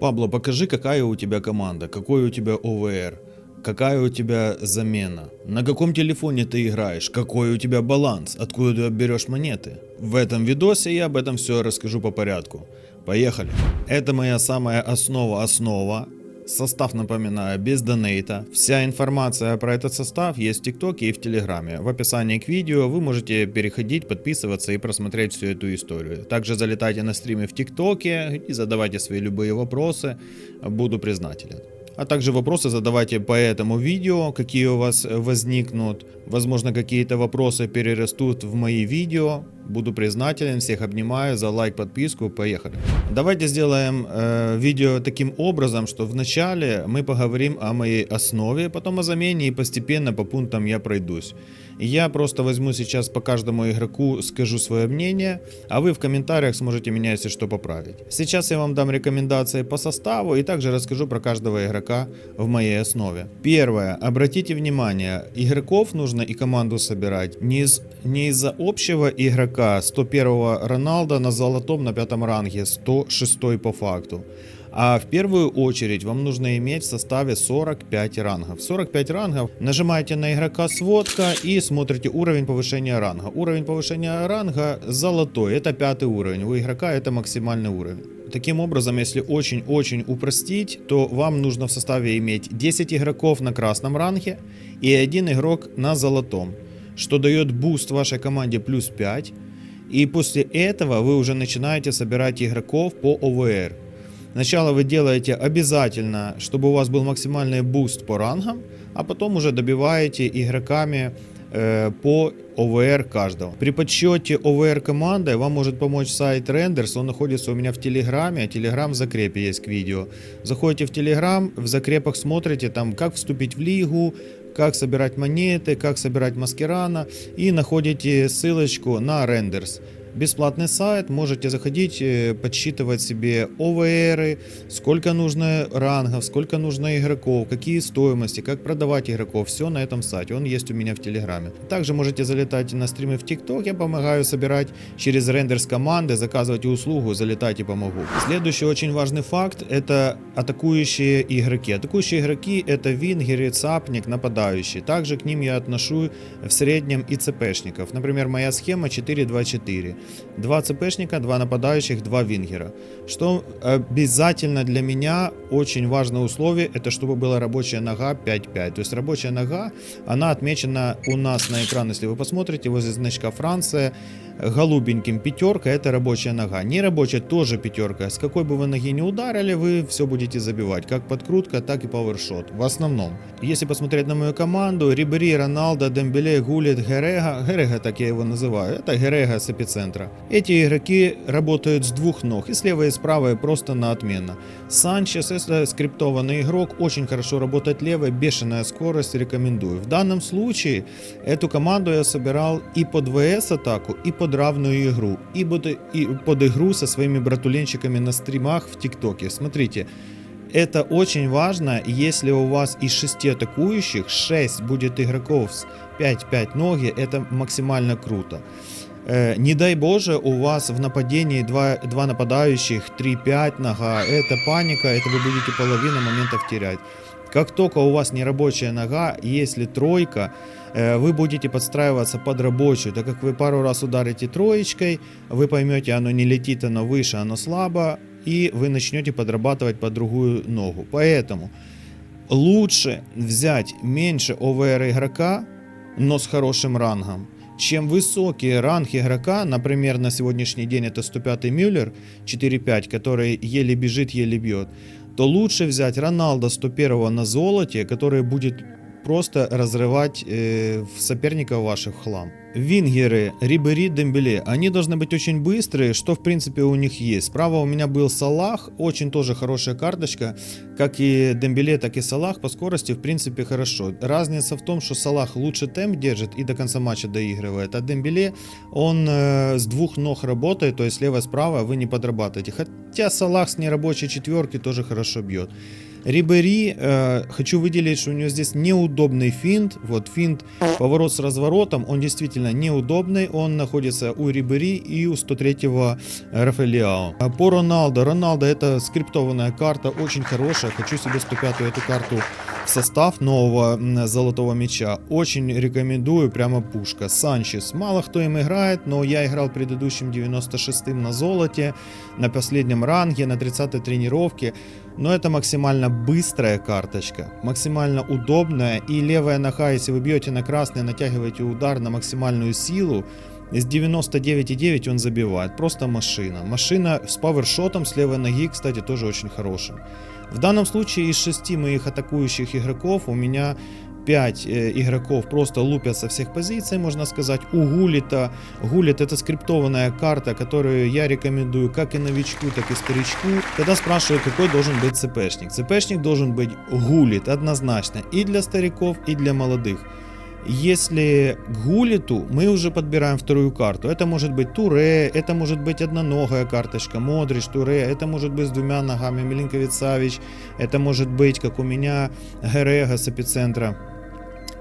Пабло, покажи, какая у тебя команда, какой у тебя ОВР, какая у тебя замена, на каком телефоне ты играешь, какой у тебя баланс, откуда ты берешь монеты. В этом видосе я об этом все расскажу по порядку. Поехали. Это моя самая основа-основа. Состав, напоминаю, без донейта. Вся информация про этот состав есть в ТикТоке и в Телеграме. В описании к видео вы можете переходить, подписываться и просмотреть всю эту историю. Также залетайте на стримы в ТикТоке и задавайте свои любые вопросы. Буду признателен. А также вопросы задавайте по этому видео, какие у вас возникнут. Возможно, какие-то вопросы перерастут в мои видео. Буду признателен, всех обнимаю за лайк, подписку, поехали. Давайте сделаем э, видео таким образом, что вначале мы поговорим о моей основе, потом о замене и постепенно по пунктам я пройдусь. Я просто возьму сейчас по каждому игроку, скажу свое мнение, а вы в комментариях сможете меня, если что, поправить. Сейчас я вам дам рекомендации по составу и также расскажу про каждого игрока в моей основе. Первое. Обратите внимание, игроков нужно и команду собирать не, из, не из-за общего игрока 101 Роналда на золотом на пятом ранге, 106 по факту. А в первую очередь вам нужно иметь в составе 45 рангов. 45 рангов. Нажимаете на игрока сводка и смотрите уровень повышения ранга. Уровень повышения ранга золотой. Это пятый уровень. У игрока это максимальный уровень. Таким образом, если очень-очень упростить, то вам нужно в составе иметь 10 игроков на красном ранге и один игрок на золотом, что дает буст вашей команде плюс 5. И после этого вы уже начинаете собирать игроков по ОВР. Сначала вы делаете обязательно, чтобы у вас был максимальный буст по рангам, а потом уже добиваете игроками э, по ОВР каждого. При подсчете ОВР команды вам может помочь сайт Renders, он находится у меня в Телеграме, Телеграм в закрепе есть к видео. Заходите в Телеграм, в закрепах смотрите там, как вступить в лигу, как собирать монеты, как собирать маскерана и находите ссылочку на Renders. Бесплатный сайт, можете заходить, э, подсчитывать себе ОВРы, сколько нужно рангов, сколько нужно игроков, какие стоимости, как продавать игроков, все на этом сайте, он есть у меня в Телеграме. Также можете залетать на стримы в ТикТок, я помогаю собирать через рендерс команды, заказывайте услугу, залетайте помогу. Следующий очень важный факт, это атакующие игроки. Атакующие игроки это вингеры, цапник, нападающий. Также к ним я отношу в среднем и ЦПшников. Например, моя схема 4-2-4. Два ЦПшника, два нападающих, два вингера. Что обязательно для меня очень важное условие, это чтобы была рабочая нога 5-5. То есть рабочая нога, она отмечена у нас на экран, если вы посмотрите, возле значка Франция, голубеньким пятерка, это рабочая нога. Не рабочая тоже пятерка. С какой бы вы ноги не ударили, вы все будете забивать. Как подкрутка, так и пауэршот. В основном. Если посмотреть на мою команду, Рибери, Роналдо, Дембеле, Гулит, Герега. Герега, так я его называю. Это Герега с эпицентра. Эти игроки работают с двух ног. И слева, и справа, и просто на отменно. Санчес, это скриптованный игрок, очень хорошо работает левой, бешеная скорость, рекомендую. В данном случае эту команду я собирал и под ВС атаку, и под под игру. И, буду, и под игру со своими братуленчиками на стримах в ТикТоке. Смотрите, это очень важно, если у вас из 6 атакующих 6 будет игроков с 5-5 ноги, это максимально круто. Э, не дай боже, у вас в нападении 2, 2 нападающих, 3-5 нога, это паника, это вы будете половину моментов терять. Как только у вас нерабочая нога, если тройка, э, вы будете подстраиваться под рабочую, так как вы пару раз ударите троечкой, вы поймете, оно не летит, оно выше, оно слабо, и вы начнете подрабатывать под другую ногу. Поэтому лучше взять меньше ОВР игрока, но с хорошим рангом, чем высокий ранг игрока, например, на сегодняшний день это 105 Мюллер 4-5, который еле бежит, еле бьет то лучше взять Роналда 101 на золоте, который будет просто разрывать э, соперников ваших хлам. Вингеры, Рибери, Дембеле, они должны быть очень быстрые, что в принципе у них есть. Справа у меня был Салах, очень тоже хорошая карточка, как и Дембеле, так и Салах по скорости в принципе хорошо. Разница в том, что Салах лучше темп держит и до конца матча доигрывает, а Дембеле, он э, с двух ног работает, то есть слева-справа вы не подрабатываете. Хотя Салах с нерабочей четверки тоже хорошо бьет. Рибери, э, хочу выделить, что у него здесь неудобный финт. Вот финт, поворот с разворотом, он действительно неудобный. Он находится у Рибери и у 103-го Рафаэлиао. А По Роналдо. Роналдо это скриптованная карта, очень хорошая. Хочу себе 105-ю эту карту в состав нового золотого мяча. Очень рекомендую, прямо пушка. Санчес. Мало кто им играет, но я играл предыдущим 96-м на золоте, на последнем ранге, на 30-й тренировке. Но это максимально быстрая карточка, максимально удобная. И левая нога, если вы бьете на красный, натягиваете удар на максимальную силу, из 99,9 он забивает. Просто машина. Машина с павершотом с левой ноги, кстати, тоже очень хорошим. В данном случае из шести моих атакующих игроков у меня 5 игроков просто лупят со всех позиций, можно сказать. У Гулита, Гулит это скриптованная карта, которую я рекомендую как и новичку, так и старичку. Когда спрашивают, какой должен быть ЦПшник. ЦПшник должен быть Гулит однозначно и для стариков, и для молодых. Если Гулиту мы уже подбираем вторую карту. Это может быть Туре, это может быть одноногая карточка, Модрич, Туре, это может быть с двумя ногами Милинкович Савич, это может быть, как у меня, Герега с эпицентра.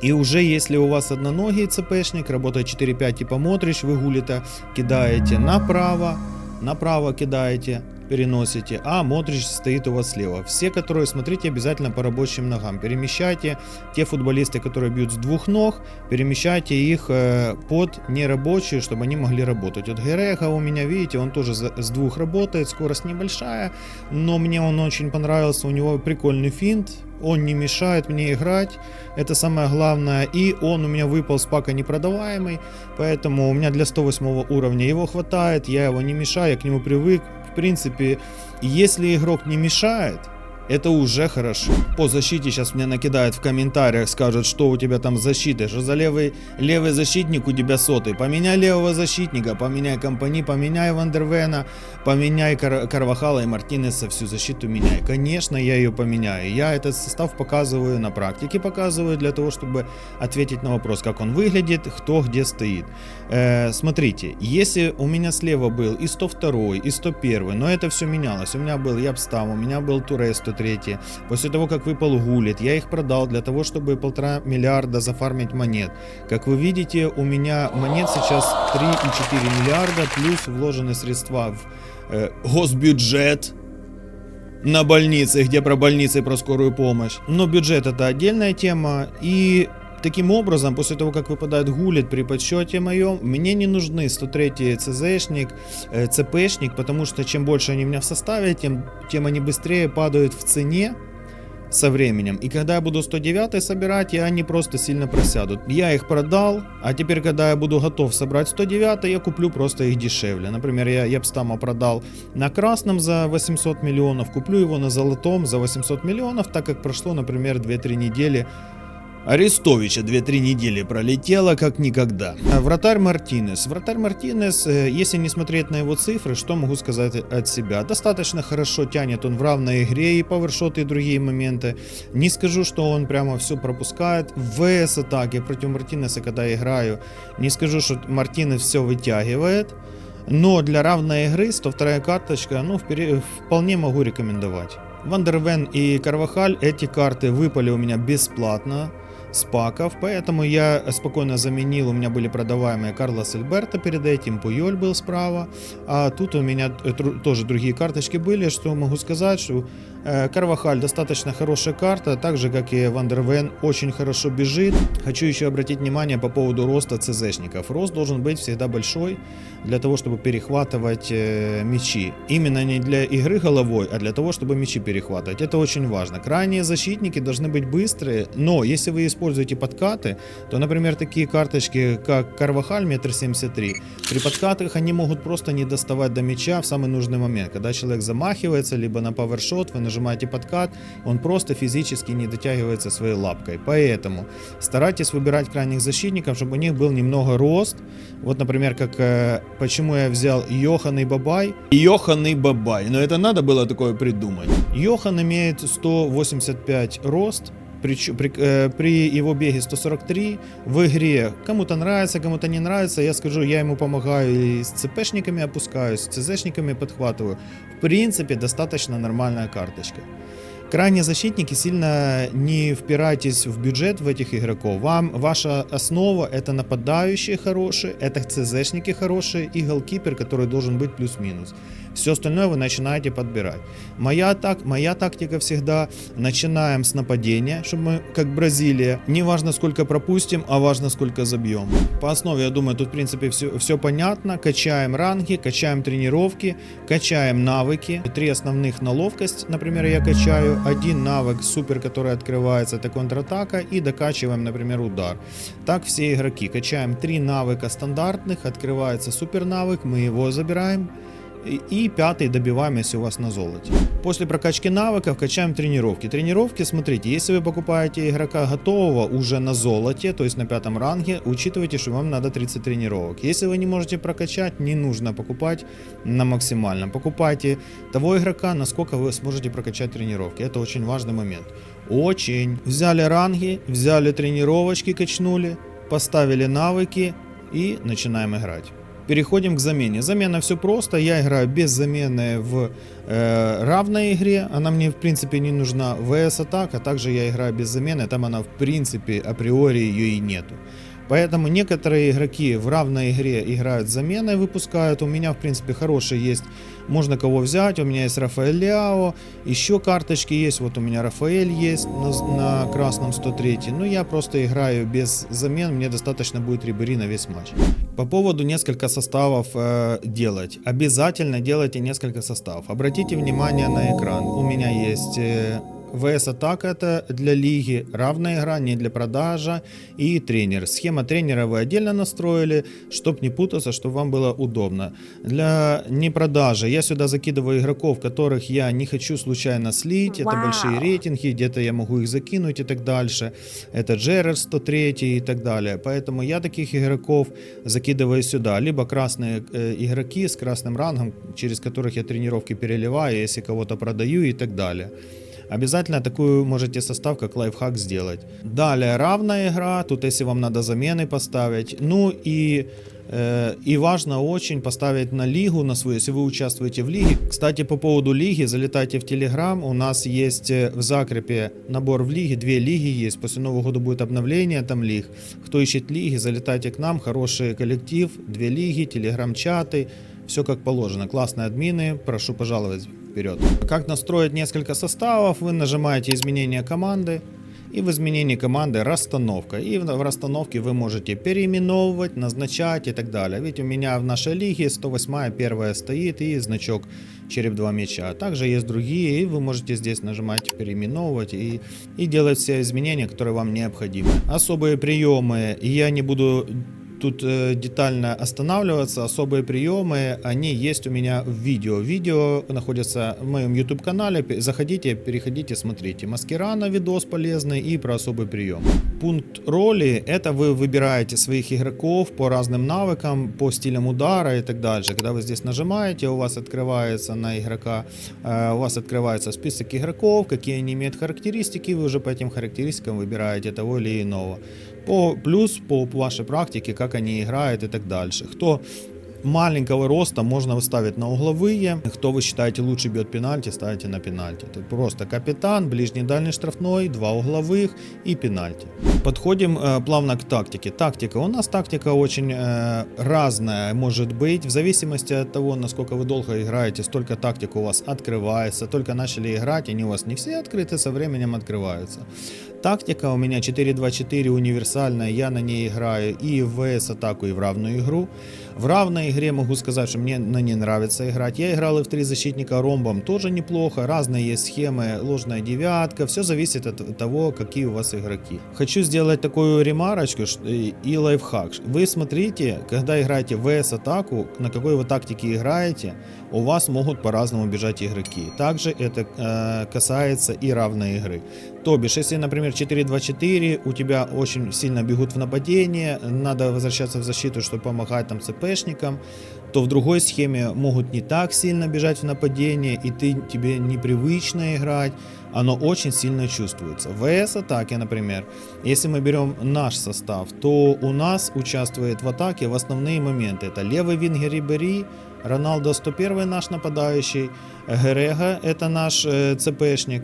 И уже если у вас одноногий ЦПшник, работает 4-5 типа Модрич, вы Гулита кидаете направо, направо кидаете, переносите, а Модрич стоит у вас слева. Все, которые смотрите обязательно по рабочим ногам. Перемещайте те футболисты, которые бьют с двух ног, перемещайте их э, под нерабочие, чтобы они могли работать. Вот Герега у меня, видите, он тоже с двух работает, скорость небольшая, но мне он очень понравился, у него прикольный финт, он не мешает мне играть, это самое главное, и он у меня выпал с пака непродаваемый, поэтому у меня для 108 уровня его хватает, я его не мешаю, я к нему привык, в принципе, если игрок не мешает, это уже хорошо. По защите сейчас мне накидают в комментариях, скажут, что у тебя там с защитой, что за левый, левый защитник у тебя сотый. Поменяй левого защитника, поменяй компани, поменяй Вандервена, поменяй Кар- Карвахала и Мартинеса, всю защиту меняй. Конечно, я ее поменяю. Я этот состав показываю на практике, показываю для того, чтобы ответить на вопрос, как он выглядит, кто где стоит. Э, смотрите, если у меня слева был и 102, и 101, но это все менялось. У меня был Ябстам, у меня был Туре 103. После того, как выпал Гулит, я их продал для того, чтобы полтора миллиарда зафармить монет. Как вы видите, у меня монет сейчас 3,4 миллиарда, плюс вложены средства в э, госбюджет, на больницы, где про больницы про скорую помощь. Но бюджет это отдельная тема. И таким образом, после того, как выпадает гулит при подсчете моем, мне не нужны 103 ЦЗшник, э, ЦПшник, потому что чем больше они у меня в составе, тем, тем они быстрее падают в цене со временем. И когда я буду 109 собирать, и они просто сильно просядут. Я их продал, а теперь, когда я буду готов собрать 109, я куплю просто их дешевле. Например, я Епстама продал на красном за 800 миллионов, куплю его на золотом за 800 миллионов, так как прошло, например, 2-3 недели Арестовича 2-3 недели пролетело как никогда. А Вратарь Мартинес. Вратарь Мартинес, э, если не смотреть на его цифры, что могу сказать от себя? Достаточно хорошо тянет он в равной игре и павершоты и другие моменты. Не скажу, что он прямо все пропускает. В ВС-атаке против Мартинеса, когда играю, не скажу, что Мартинес все вытягивает. Но для равной игры 102 карточка, ну, вполне могу рекомендовать. Вандервен и Карвахаль, эти карты выпали у меня бесплатно с паков, поэтому я спокойно заменил, у меня были продаваемые Карлос Альберто перед этим, Пуйоль был справа, а тут у меня тоже другие карточки были, что могу сказать, что э, Карвахаль достаточно хорошая карта, так же как и Вандервен очень хорошо бежит. Хочу еще обратить внимание по поводу роста ЦЗшников. Рост должен быть всегда большой для того, чтобы перехватывать э, мячи. Именно не для игры головой, а для того, чтобы мячи перехватывать. Это очень важно. Крайние защитники должны быть быстрые, но если вы используете подкаты, то, например, такие карточки, как Карвахаль, метр семьдесят три, при подкатах они могут просто не доставать до мяча в самый нужный момент. Когда человек замахивается, либо на павершот, вы нажимаете подкат, он просто физически не дотягивается своей лапкой. Поэтому старайтесь выбирать крайних защитников, чтобы у них был немного рост. Вот, например, как э, почему я взял Йохан и Бабай. Йохан и Бабай, но это надо было такое придумать. Йохан имеет 185 рост, при, при, э, при его беге 143 в игре. Кому-то нравится, кому-то не нравится. Я скажу, я ему помогаю и с ЦПшниками опускаюсь, с ЦЗшниками подхватываю. В принципе, достаточно нормальная карточка. Крайние защитники сильно не впирайтесь в бюджет в этих игроков. Вам ваша основа это нападающие хорошие, это ЦЗшники хорошие и голкипер, который должен быть плюс-минус. Все остальное вы начинаете подбирать. Моя, так, моя тактика всегда начинаем с нападения, чтобы мы, как Бразилия, не важно сколько пропустим, а важно сколько забьем. По основе, я думаю, тут в принципе все, все понятно. Качаем ранги, качаем тренировки, качаем навыки. Три основных на ловкость, например, я качаю. Один навык супер, который открывается, это контратака. И докачиваем, например, удар. Так все игроки. Качаем три навыка стандартных, открывается супер навык, мы его забираем. И- пятый добиваем, если у вас на золоте. После прокачки навыков качаем тренировки. Тренировки, смотрите, если вы покупаете игрока готового уже на золоте, то есть на пятом ранге, учитывайте, что вам надо 30 тренировок. Если вы не можете прокачать, не нужно покупать на максимальном. Покупайте того игрока, насколько вы сможете прокачать тренировки. Это очень важный момент. Очень. Взяли ранги, взяли тренировочки, качнули, поставили навыки и начинаем играть. Переходим к замене. Замена все просто. Я играю без замены в э, равной игре. Она мне в принципе не нужна. ВС атака. Также я играю без замены. Там она в принципе априори ее и нету. Поэтому некоторые игроки в равной игре играют заменой, выпускают. У меня, в принципе, хорошие есть. Можно кого взять. У меня есть Рафаэль Ляо. Еще карточки есть. Вот у меня Рафаэль есть на, на красном 103. Ну, я просто играю без замен. Мне достаточно будет Рибери на весь матч. По поводу несколько составов э, делать. Обязательно делайте несколько составов. Обратите внимание на экран. У меня есть... э, ВС Атака это для лиги, равная игра, не для продажа и тренер. Схема тренера вы отдельно настроили, чтобы не путаться, чтобы вам было удобно. Для не продажи я сюда закидываю игроков, которых я не хочу случайно слить. Это Вау. большие рейтинги, где-то я могу их закинуть и так дальше. Это Джерард 103 и так далее. Поэтому я таких игроков закидываю сюда. Либо красные э, игроки с красным рангом, через которых я тренировки переливаю, если кого-то продаю и так далее. Обязательно такую можете состав как лайфхак сделать. Далее равная игра, тут если вам надо замены поставить. Ну и э, и важно очень поставить на лигу, на свою, если вы участвуете в лиге. Кстати, по поводу лиги, залетайте в Телеграм. У нас есть э, в закрепе набор в лиге, две лиги есть. После Нового года будет обновление там лиг. Кто ищет лиги, залетайте к нам. Хороший коллектив, две лиги, телеграм-чаты. Все как положено. Классные админы. Прошу пожаловать вперед. Как настроить несколько составов? Вы нажимаете изменение команды. И в изменении команды расстановка. И в расстановке вы можете переименовывать, назначать и так далее. Ведь у меня в нашей лиге 108 первая стоит и значок череп 2 мяча. Также есть другие, и вы можете здесь нажимать переименовывать и, и делать все изменения, которые вам необходимы. Особые приемы я не буду тут э, детально останавливаться. Особые приемы, они есть у меня в видео. Видео находятся в моем YouTube канале. Пе- Заходите, переходите, смотрите. Маскира на видос полезный и про особый прием. Пункт роли – это вы выбираете своих игроков по разным навыкам, по стилям удара и так дальше. Когда вы здесь нажимаете, у вас открывается на игрока, э, у вас открывается список игроков, какие они имеют характеристики, вы уже по этим характеристикам выбираете того или иного по плюс по вашей практике, как они играют и так дальше. Кто маленького роста можно ставить на угловые. Кто вы считаете лучше бьет пенальти, ставите на пенальти. Тут просто капитан, ближний дальний штрафной, два угловых и пенальти. Подходим э, плавно к тактике. Тактика. У нас тактика очень э, разная может быть. В зависимости от того, насколько вы долго играете, столько тактик у вас открывается. Только начали играть, они у вас не все открыты, со временем открываются. Тактика у меня 4-2-4 универсальная, я на ней играю и в ВС-атаку, и в равную игру. В равной игре могу сказать, что мне на ней нравится играть. Я играл и в три защитника ромбом, тоже неплохо. Разные есть схемы, ложная девятка. Все зависит от того, какие у вас игроки. Хочу сделать такую ремарочку и лайфхак. Вы смотрите, когда играете в ВС-атаку, на какой вы тактике играете, у вас могут по-разному бежать игроки. Также это э, касается и равной игры. То бишь, если, например, 4-2-4, у тебя очень сильно бегут в нападение, надо возвращаться в защиту, чтобы помогать там ЦПшникам, то в другой схеме могут не так сильно бежать в нападение, и ты, тебе непривычно играть, оно очень сильно чувствуется. В ВС-атаке, например, если мы берем наш состав, то у нас участвует в атаке в основные моменты. Это левый вингер Рибери, Роналдо 101 наш нападающий, Герега это наш э, ЦПшник,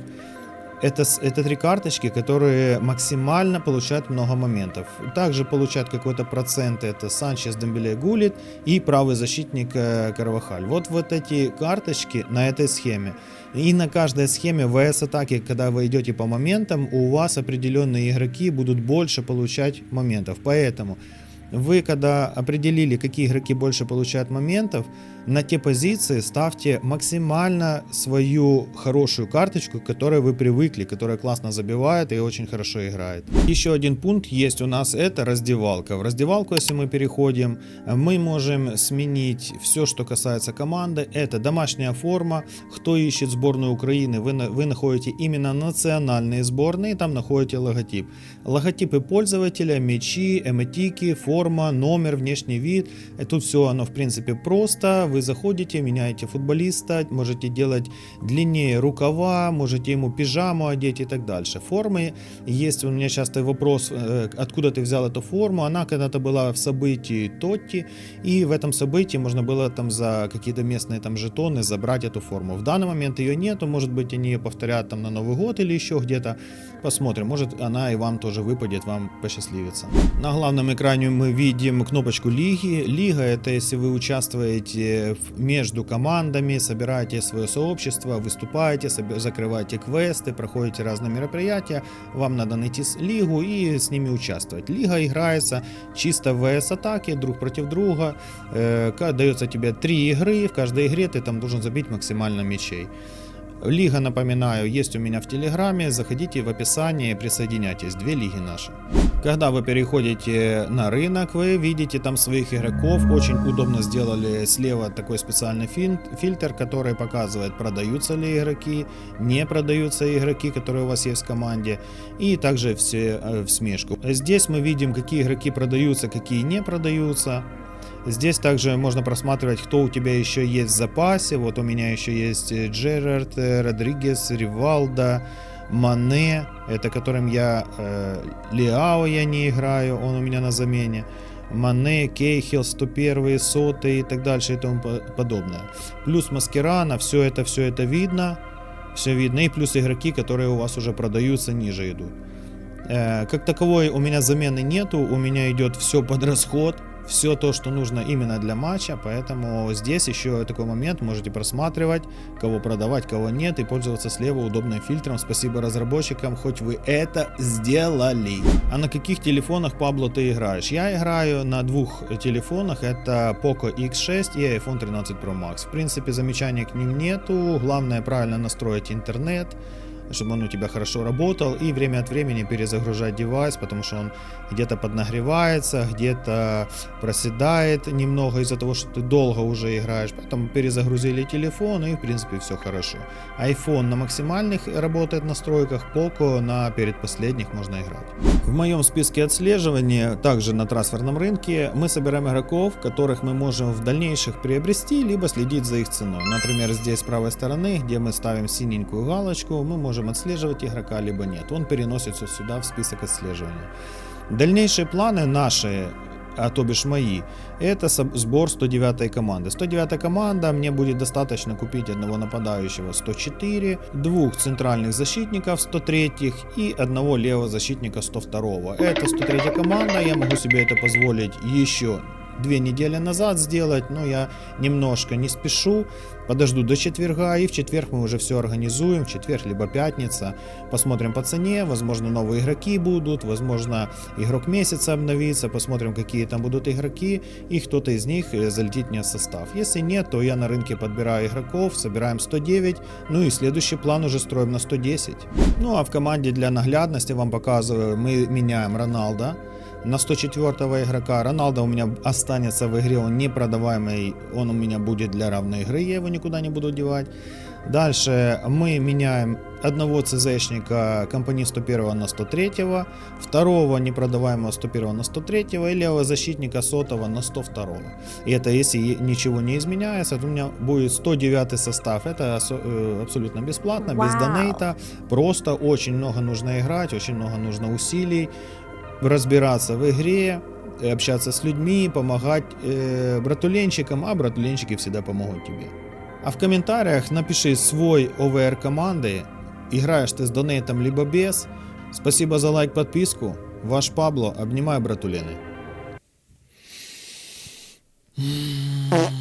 Это, это три карточки, которые максимально получают много моментов. Также получают какой-то процент, это Санчес, Дембеле, Гулит и правый защитник э, Карвахаль. Вот вот эти карточки на этой схеме. И на каждой схеме ВС-атаки, когда вы идете по моментам, у вас определенные игроки будут больше получать моментов. Поэтому вы, когда определили, какие игроки больше получают моментов, на те позиции ставьте максимально свою хорошую карточку, к которой вы привыкли, которая классно забивает и очень хорошо играет. Еще один пункт есть у нас, это раздевалка. В раздевалку, если мы переходим, мы можем сменить все, что касается команды. Это домашняя форма. Кто ищет сборную Украины, вы, вы находите именно национальные сборные, там находите логотип. Логотипы пользователя, мячи, эмотики, форма, номер, внешний вид. Тут все оно в принципе просто. Вы заходите, меняете футболиста, можете делать длиннее рукава, можете ему пижаму одеть и так дальше. Формы есть у меня частый вопрос, э, откуда ты взял эту форму. Она когда-то была в событии Тотти, и в этом событии можно было там за какие-то местные там жетоны забрать эту форму. В данный момент ее нету, может быть они ее повторят там на Новый год или еще где-то. Посмотрим, может она и вам тоже выпадет, вам посчастливится. На главном экране мы видим кнопочку лиги. Лига это если вы участвуете между командами, собираете свое сообщество, выступаете, закрываете квесты, проходите разные мероприятия. Вам надо найти лигу и с ними участвовать. Лига играется чисто в ВС-атаке, друг против друга. Э, дается тебе три игры, в каждой игре ты там должен забить максимально мячей. Лига, напоминаю, есть у меня в Телеграме. Заходите в описание, присоединяйтесь. Две лиги наши. Когда вы переходите на рынок, вы видите там своих игроков. Очень удобно сделали слева такой специальный фильтр, который показывает, продаются ли игроки, не продаются игроки, которые у вас есть в команде. И также все э, в смешку. Здесь мы видим, какие игроки продаются, какие не продаются. Здесь также можно просматривать, кто у тебя еще есть в запасе. Вот у меня еще есть э, Джерард, э, Родригес, Ривалда, Мане, это которым я... Э, Лиао я не играю, он у меня на замене. Мане, Кейхил, 101, Соты и так дальше и тому по- подобное. Плюс Маскирана, все это, все это видно. Все видно. И плюс игроки, которые у вас уже продаются, ниже идут. Э, Как таковой у меня замены нету, у меня идет все под расход, все то, что нужно именно для матча, поэтому здесь еще такой момент, можете просматривать, кого продавать, кого нет, и пользоваться слева удобным фильтром. Спасибо разработчикам, хоть вы это сделали. А на каких телефонах, Пабло, ты играешь? Я играю на двух телефонах, это Poco X6 и iPhone 13 Pro Max. В принципе, замечаний к ним нету, главное правильно настроить интернет, чтобы он у тебя хорошо работал, и время от времени перезагружать девайс, потому что он где-то поднагревается, где-то проседает немного из-за того, что ты долго уже играешь, поэтому перезагрузили телефон, и в принципе все хорошо. iPhone на максимальных работает настройках, Poco на предпоследних можно играть. В моем списке отслеживания, также на трансферном рынке, мы собираем игроков, которых мы можем в дальнейших приобрести, либо следить за их ценой. Например, здесь с правой стороны, где мы ставим синенькую галочку, мы можем отслеживать игрока, либо нет. Он переносится сюда в список отслеживания. Дальнейшие планы наши, а то бишь мои, это сбор 109 команды. 109 команда, мне будет достаточно купить одного нападающего 104, двух центральных защитников 103 и одного левого защитника 102. Это 103 команда, я могу себе это позволить еще две недели назад сделать, но я немножко не спешу, подожду до четверга, и в четверг мы уже все организуем, в четверг либо пятница, посмотрим по цене, возможно новые игроки будут, возможно игрок месяца обновится, посмотрим какие там будут игроки, и кто-то из них э, залетит мне в состав. Если нет, то я на рынке подбираю игроков, собираем 109, ну и следующий план уже строим на 110. Ну а в команде для наглядности вам показываю, мы меняем Роналда, на 104 игрока. Роналдо у меня останется в игре, он непродаваемый, он у меня будет для равной игры, я его никуда не буду девать. Дальше мы меняем одного ЦЗшника компании 101 на 103, второго непродаваемого 101 на 103 и левого защитника сотого на 102. И это если ничего не изменяется, то у меня будет 109 состав. Это э, абсолютно бесплатно, без Вау. донейта. Просто очень много нужно играть, очень много нужно усилий разбираться в игре, общаться с людьми, помогать э, братуленщикам, а братуленщики всегда помогут тебе. А в комментариях напиши свой ОВР команды, играешь ты с донейтом либо без. Спасибо за лайк, подписку. Ваш Пабло, обнимаю братулены. Mm-hmm.